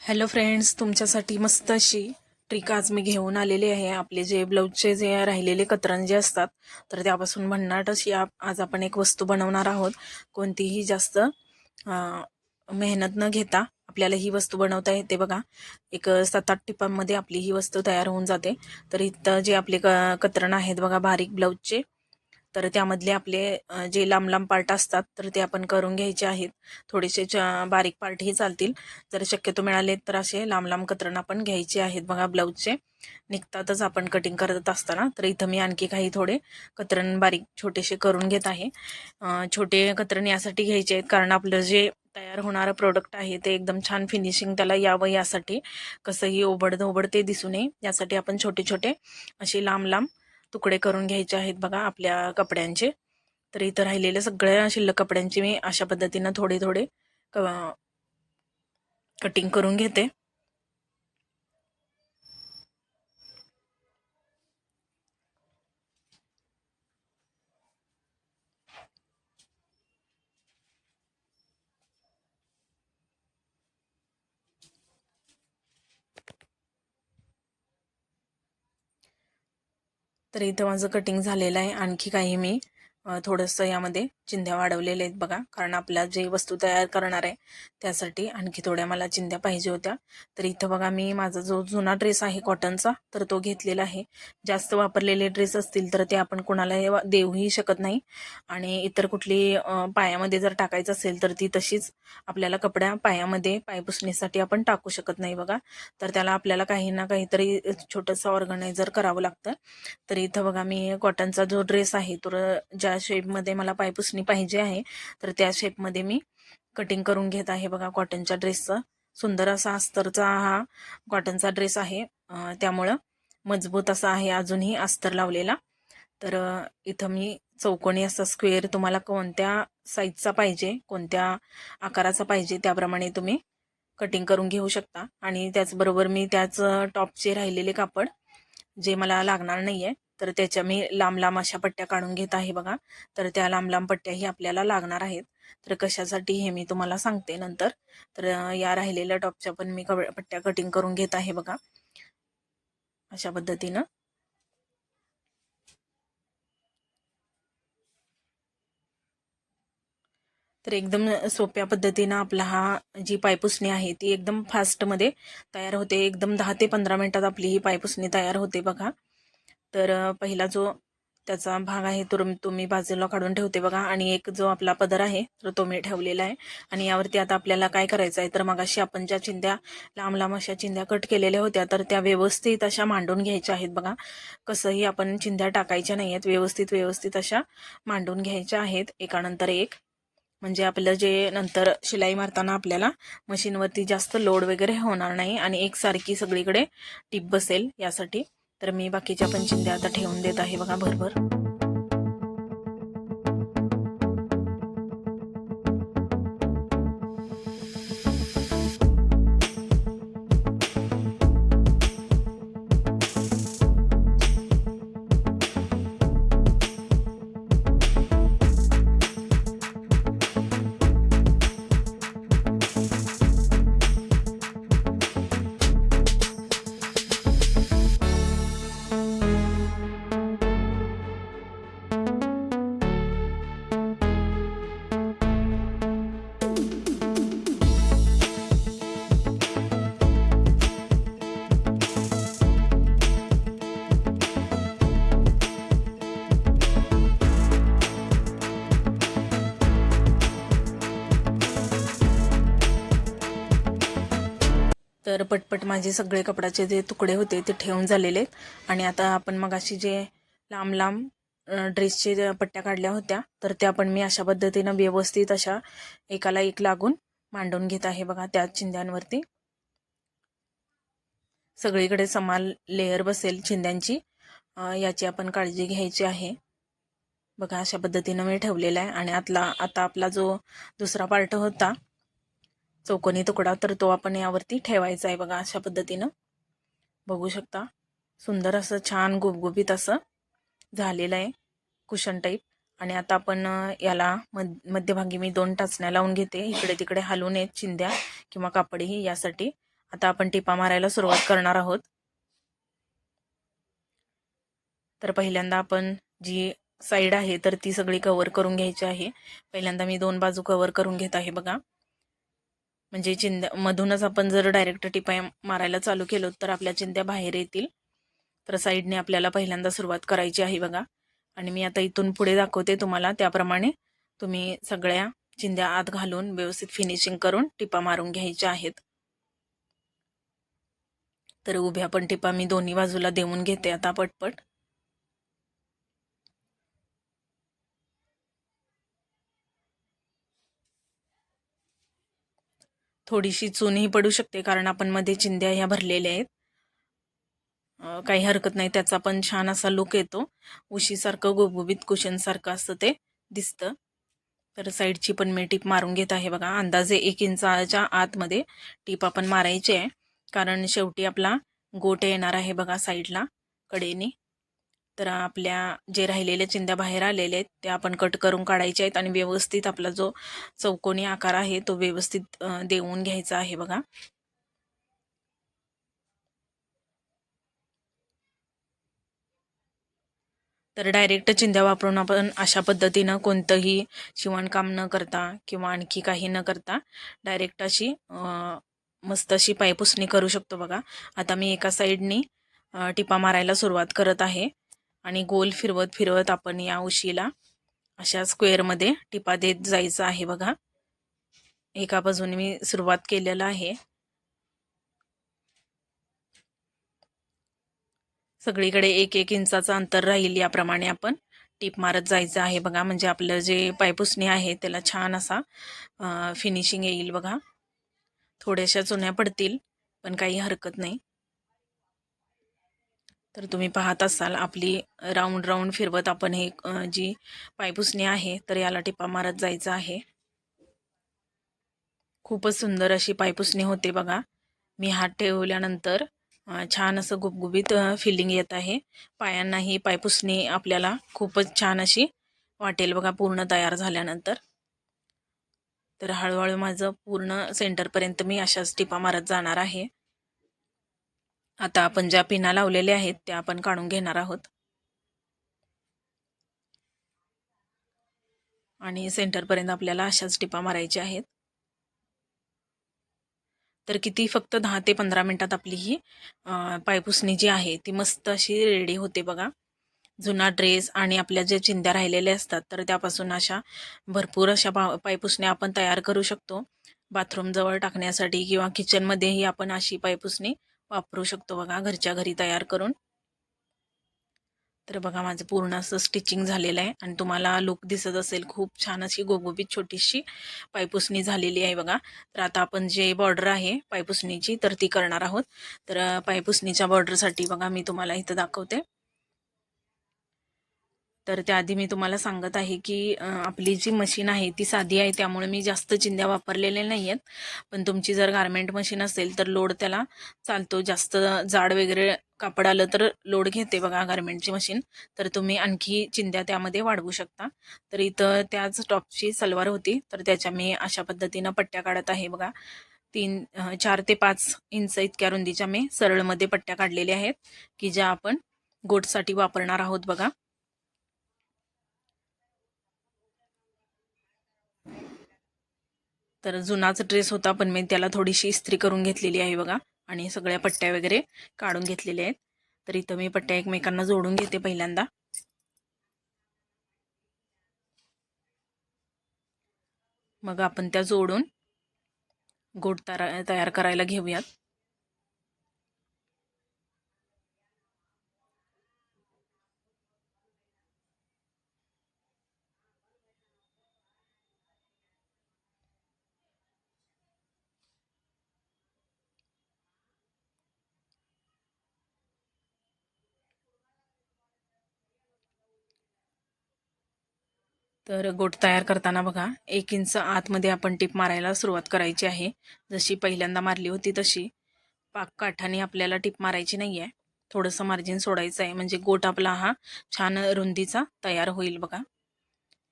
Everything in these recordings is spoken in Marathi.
हॅलो फ्रेंड्स तुमच्यासाठी मस्त अशी ट्रिक आज मी घेऊन आलेली आहे. आपले जे ब्लाऊजचे जे राहिलेले कतरंजे असतात तर त्यापासून भन्नाट अशी आज आपण एक वस्तू बनवणार आहोत. कोणतीही जास्त मेहनत न घेता आपल्याला ही वस्तू बनवता येते बघा. एक सात आठ टिपांमध्ये आपली ही वस्तू तयार होऊन जाते. तर इथं जे आपले क कतरण आहेत बघा बारीक ब्लाऊजचे तर त्यामधले आपले जे लांब लांब पार्ट असतात तर ते आपण करून घ्यायचे आहेत. थोडेसे बारीक पार्टही चालतील. जर शक्यतो मिळाले तर असे लांब लांब कतरण आपण घ्यायचे आहेत बघा ब्लाऊजचे. निघतातच आपण कटिंग करत असताना. तर इथं मी आणखी काही थोडे कतरण बारीक छोटेसे करून घेत आहे. छोटे कतरण यासाठी घ्यायचे आहेत कारण आपलं जे तयार होणारं प्रोडक्ट आहे ते एकदम छान फिनिशिंग त्याला यावं यासाठी. कसंही ओबडधोबड ते दिसू नये. यासाठी आपण छोटे छोटे असे लांब लांब तुकडे करून घ्यायचे आहेत बघा आपल्या कपड्यांचे. तर इथं राहिलेल्या सगळ्या शिल्लक कपड्यांची मी अशा पद्धतीनं थोडे थोडे कटिंग करून घेते. तर इथं माझं कटिंग झालेलं आहे. आणखी काही मी थोडंसं यामध्ये चिंध्या वाढवलेल्या आहेत बघा. कारण आपल्या जे वस्तू तयार करणार आहे त्यासाठी आणखी थोड्या मला चिंध्या पाहिजे होत्या. तर इथं बघा मी माझा जो जुना ड्रेस आहे कॉटनचा तर तो घेतलेला आहे. जास्त वापरलेले ड्रेस असतील तर ते आपण कोणाला देऊही शकत नाही. आणि इतर कुठली पायामध्ये जर टाकायचं असेल तर ती तशीच आपल्याला कपड्या पायामध्ये पायपुसणीसाठी आपण टाकू शकत नाही बघा. तर त्याला आपल्याला काही ना काहीतरी छोटंसं ऑर्गनायझर करावं लागतं. तर इथं बघा मी कॉटनचा जो ड्रेस आहे तो र- ज्या शेपमध्ये मला पायपुसणी पाहिजे आहे. तर त्या शेपमध्ये मी कटिंग करून घेत आहे बघा कॉटनच्या ड्रेसचं सुंदर असा अस्तरचा हा कॉटनचा ड्रेस आहे. त्यामुळं मजबूत असा आहे अजूनही अस्तर लावलेला. तर इथं मी चौकोनी असा स्क्वेअर तुम्हाला कोणत्या साईजचा पाहिजे कोणत्या आकाराचा पाहिजे त्याप्रमाणे तुम्ही कटिंग करून घेऊ शकता. आणि त्याचबरोबर मी त्याच टॉपचे राहिलेले कापड जे मला लागणार नाही आहे तर त्याच्या मी लांब लांब अशा पट्ट्या काढून घेत आहे बघा. तर त्या लांब लांब पट्ट्याही आपल्याला लागणार आहेत. तर कशासाठी हे मी तुम्हाला सांगते नंतर. तर या राहिलेल्या टॉपच्या पण मी पट्ट्या कटिंग करून घेत आहे बघा. अशा पद्धतीनं. तर एकदम सोप्या पद्धतीनं आपला हा जी पायपुसणी आहे ती एकदम फास्टमध्ये तयार होते. एकदम दहा ते पंधरा मिनिटात आपली ही पायपुसणी तयार होते बघा. तर पहिला जो त्याचा भाग आहे तो तुम्ही बाजूला काढून ठेवते बघा. आणि एक जो आपला पदर आहे तर तो मी ठेवलेला आहे. आणि यावरती आता आपल्याला काय करायचं आहे तर मग अशी आपण ज्या चिंध्या लांब लांब अशा चिंध्या कट केलेल्या होत्या तर त्या व्यवस्थित अशा मांडून घ्यायच्या आहेत बघा. कसंही आपण चिंध्या टाकायच्या नाही आहेत व्यवस्थित व्यवस्थित अशा मांडून घ्यायच्या आहेत. एकानंतर एक. म्हणजे आपलं जे नंतर शिलाई मारताना आपल्याला मशीनवरती जास्त लोड वगैरे होणार नाही. आणि एकसारखी सगळीकडे टीप बसेल यासाठी. तर मी बाकीच्या पण चिंध्या आता ठेवून देत आहे बघा भरभर. तर पटपट माझे सगळे कपड्याचे जे तुकडे होते ते ठेवून झालेले आहेत. आणि आता आपण मग अशी जे लांब लांब ड्रेसचे ज्या पट्ट्या काढल्या होत्या तर त्या पण मी अशा पद्धतीनं व्यवस्थित अशा एकाला एक लागून मांडून घेत आहे बघा त्या चिंध्यांवरती. सगळीकडे समान लेअर बसेल चिंध्यांची. याची आपण काळजी घ्यायची आहे. बघा अशा पद्धतीनं मी ठेवलेला आहे. आणि आतला आता आपला जो दुसरा पार्ट होता चौकोनी तुकडा तर तो आपण यावरती ठेवायचा आहे बघा अशा पद्धतीनं. बघू शकता. सुंदर असं छान गुबगुबीत असं झालेलं आहे कुशन टाईप आणि आता आपण याला मध मध्यभागी मी दोन टाचण्या लावून घेते. इकडे तिकडे हलवून येत चिंध्या किंवा कापडही यासाठी. आता आपण टिपा मारायला सुरुवात करणार आहोत. तर पहिल्यांदा आपण जी साईड आहे तर ती सगळी कवर करून घ्यायची आहे. पहिल्यांदा मी दोन बाजू कवर करून घेत आहे बघा. म्हणजे चिंध्या मधूनच आपण जर डायरेक्ट टिपाय मारायला चालू केलो तर आपल्या चिंध्या बाहेर येतील. तर साईडने आपल्याला पहिल्यांदा सुरुवात करायची आहे बघा. आणि मी आता इथून पुढे दाखवते तुम्हाला. त्याप्रमाणे तुम्ही सगळ्या चिंध्या आत घालून व्यवस्थित फिनिशिंग करून टिपा मारून घ्यायच्या आहेत. तर उभ्या पण टिपा मी दोन्ही बाजूला देऊन घेते आता पटपट. थोडीशी चूनही पडू शकते कारण आपण मध्ये चिंध्या ह्या भरलेल्या आहेत. काही हरकत नाही त्याचा पण छान असा लुक येतो. उशीसारखं गुबगुबीत कुशनसारखं असतं ते दिसतं. तर साईडची पण मी टीप मारून घेत आहे बघा. अंदाजे एक इंचाच्या आतमध्ये टीप आपण मारायची आहे. कारण शेवटी आपला गोट येणार आहे बघा साईडला कडेने. तर आपल्या जे राहिलेल्या चिंध्या बाहेर आलेले आहेत त्या आपण कट करून काढायच्या आहेत आणि व्यवस्थित आपला जो चौकोनी आकार आहे तो व्यवस्थित देऊन घ्यायचा आहे बघा. तर डायरेक्ट चिंध्या वापरून आपण अशा पद्धतीनं कोणतंही शिवणकाम न करता किंवा आणखी काही न करता डायरेक्ट अशी मस्त अशी पायपुसणी करू शकतो बघा. आता मी एका साईडनी टिपा मारायला सुरुवात करत आहे. आणि गोल फिरवत फिरवत आपण या उशीला अशा स्क्वेअरमध्ये टिपा देत जायचं आहे बघा. एका बाजूने मी सुरुवात केलेलं आहे. सगळीकडे एक एक इंचाचं अंतर राहील याप्रमाणे आपण टीप मारत जायचं आहे बघा. म्हणजे आपलं जे पायपुसणी आहे त्याला छान असा फिनिशिंग येईल बघा. थोड्याशा चुन्या पडतील पण काही हरकत नाही. तर तुम्ही पाहत असाल आपली राऊंड राऊंड फिरवत आपण हे जी पायपुसणी आहे तर याला टिपा मारत जायचं आहे. खूपच सुंदर अशी पायपुसणी होते बघा. मी हात ठेवल्यानंतर छान असं गुबगुबीत फिलिंग येत आहे. पायांनाही पायपुसणी आपल्याला खूपच छान अशी वाटेल बघा पूर्ण तयार झाल्यानंतर. तर हळूहळू माझं पूर्ण सेंटरपर्यंत मी अशाच टिपा मारत जाणार आहे. आता आपण ज्या पिना लावलेल्या आहेत त्या आपण काढून घेणार आहोत. आणि सेंटरपर्यंत आपल्याला अशाच टिपा मारायच्या आहेत. तर किती? फक्त दहा ते पंधरा मिनटात आपली ही पायपुसणी जी आहे ती मस्त अशी रेडी होते बघा. जुना ड्रेस आणि आपल्या ज्या चिंध्या राहिलेल्या असतात तर त्यापासून अशा भरपूर अशा पा पायपुसण्या आपण तयार करू शकतो. बाथरूमजवळ टाकण्यासाठी किंवा किचनमध्येही आपण अशी पायपुसणी वापरू शकतो बघा घरच्या घरी तयार करून. तर बघा माझं पूर्ण असं स्टिचिंग झालेलं आहे आणि तुम्हाला लुक दिसत असेल खूप छान अशी गोगोबीत छोटीशी पायपुसणी झालेली आहे बघा. तर आता आपण जे बॉर्डर आहे पायपुसणीची तर ती करणार आहोत. तर पायपुसणीच्या बॉर्डरसाठी बघा मी तुम्हाला इथं दाखवते. तर त्याआधी मी तुम्हाला सांगत आहे की आपली जी मशीन आहे ती साधी आहे त्यामुळे मी जास्त चिंध्या वापरलेल्या नाही आहेत पण तुमची जर गारमेंट मशीन असेल तर लोड त्याला चालतो. जास्त जाड वगैरे कापड आलं तर लोड घेते बघा गारमेंटची मशीन तर तुम्ही आणखी चिंध्या त्यामध्ये वाढवू शकता. तर इथं त्याच टॉपची सलवार होती. तर त्याच्या मी अशा पद्धतीनं पट्ट्या काढत आहे बघा. तीन चार ते पाच इंच इतक्या रुंदीच्या मी सरळमध्ये पट्ट्या काढलेल्या आहेत की ज्या आपण गोटसाठी वापरणार आहोत बघा. तर जुनाच ड्रेस होता पण मी त्याला थोडीशी इस्त्री करून घेतलेली आहे बघा. आणि सगळ्या पट्ट्या वगैरे काढून घेतलेल्या आहेत. तर इथं मी पट्ट्या एकमेकांना जोडून घेते पहिल्यांदा. मग आपण त्या जोडून गोट तयार करायला घेऊयात. तर गोट तयार करताना बघा एक इंच आतमध्ये आपण टीप मारायला सुरुवात करायची आहे. जशी पहिल्यांदा मारली होती तशी. पाक काठाने आपल्याला टीप मारायची नाही आहे थोडंसं मार्जिन सोडायचं आहे. म्हणजे गोट आपला हा छान रुंदीचा तयार होईल बघा.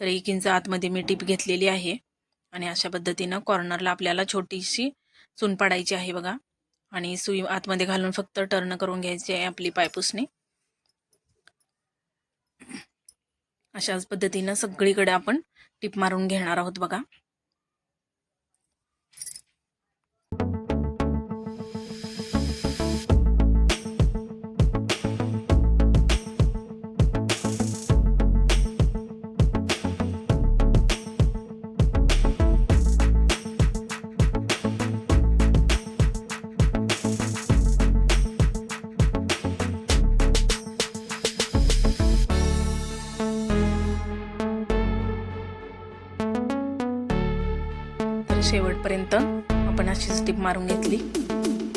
तर एक इंच आतमध्ये मी टीप घेतलेली आहे. आणि अशा पद्धतीनं कॉर्नरला आपल्याला छोटीशी चून पाडायची आहे बघा. आणि सुई आतमध्ये घालून फक्त टर्न करून घ्यायची आहे आपली पायपुसणी. अशाच पद्धतीनं सगळीकडे आपण टिप मारून घेणार आहोत बघा. शेवटपर्यंत आपण अशी स्टिप मारून घेतली.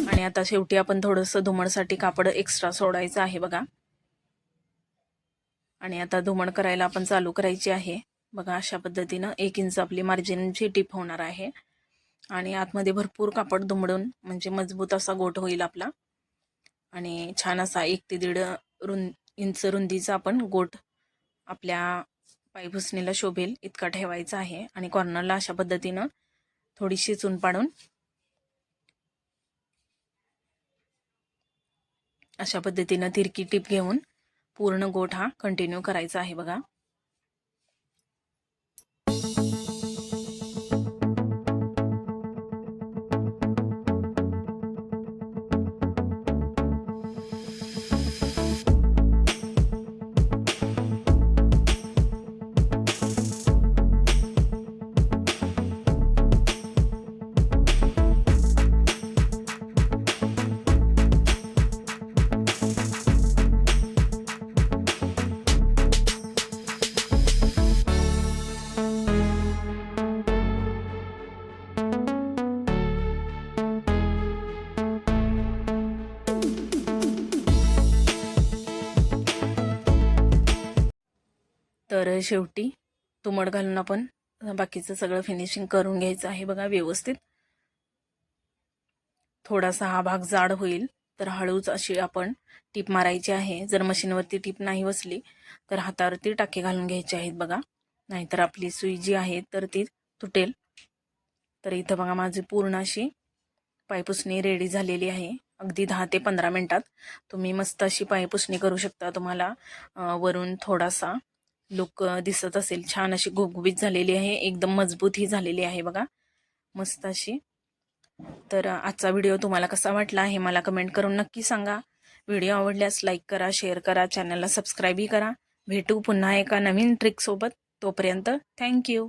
आणि आता शेवटी आपण थोडंसं धुमणसाठी कापड एक्स्ट्रा सोडायचं आहे बघा. आणि आता धुमण करायला आपण चालू करायची आहे. बघा अशा पद्धतीनं एक इंच आपली मार्जिनची टिप होणार आहे. आणि आतमध्ये भरपूर कापड दुमडून म्हणजे मजबूत असा गोट होईल आपला. आणि छान असा एक ते दीड रुं इंच रुंदीचा आपण गोट आपल्या पायभुसणीला शोभेल इतका ठेवायचा आहे. आणि कॉर्नरला अशा पद्धतीनं थोडीशी चून पाडून. अशा पद्धतीनं तिरकी टीप घेऊन पूर्ण गोठ हा कंटिन्यू करायचा आहे बघा. तर शेवटी तुमड घालून आपण बाकीचं सगळं फिनिशिंग करून घ्यायचं आहे बघा व्यवस्थित. थोडासा हा भाग जाड होईल तर हळूच अशी आपण टीप मारायची आहे. जर मशीनवरती टीप नाही बसली तर हातावरती टाके घालून घ्यायचे आहेत बघा. नाहीतर आपली सुई जी आहे तर ती तुटेल. तर इथं बघा माझी पूर्ण अशी पायपुसणी रेडी झालेली आहे. अगदी दहा ते पंधरा मिनटात तुम्ही मस्त अशी पायपुसणी करू शकता तुम्हाला. वरून थोडासा लुक दिसत असेल. छान अशी गुबगुबीत झालेली आहे. एकदम मजबूत ही झालेली आहे बघा. मस्त अशी. तर आजचा व्हिडिओ तुम्हाला कसा वाटला हे मला कमेंट करून नक्की सांगा. व्हिडिओ आवडल्यास लाईक करा शेअर करा चॅनलला सबस्क्राईबही करा. भेटू पुन्हा एका नवीन ट्रिकसोबत तोपर्यंत थँक्यू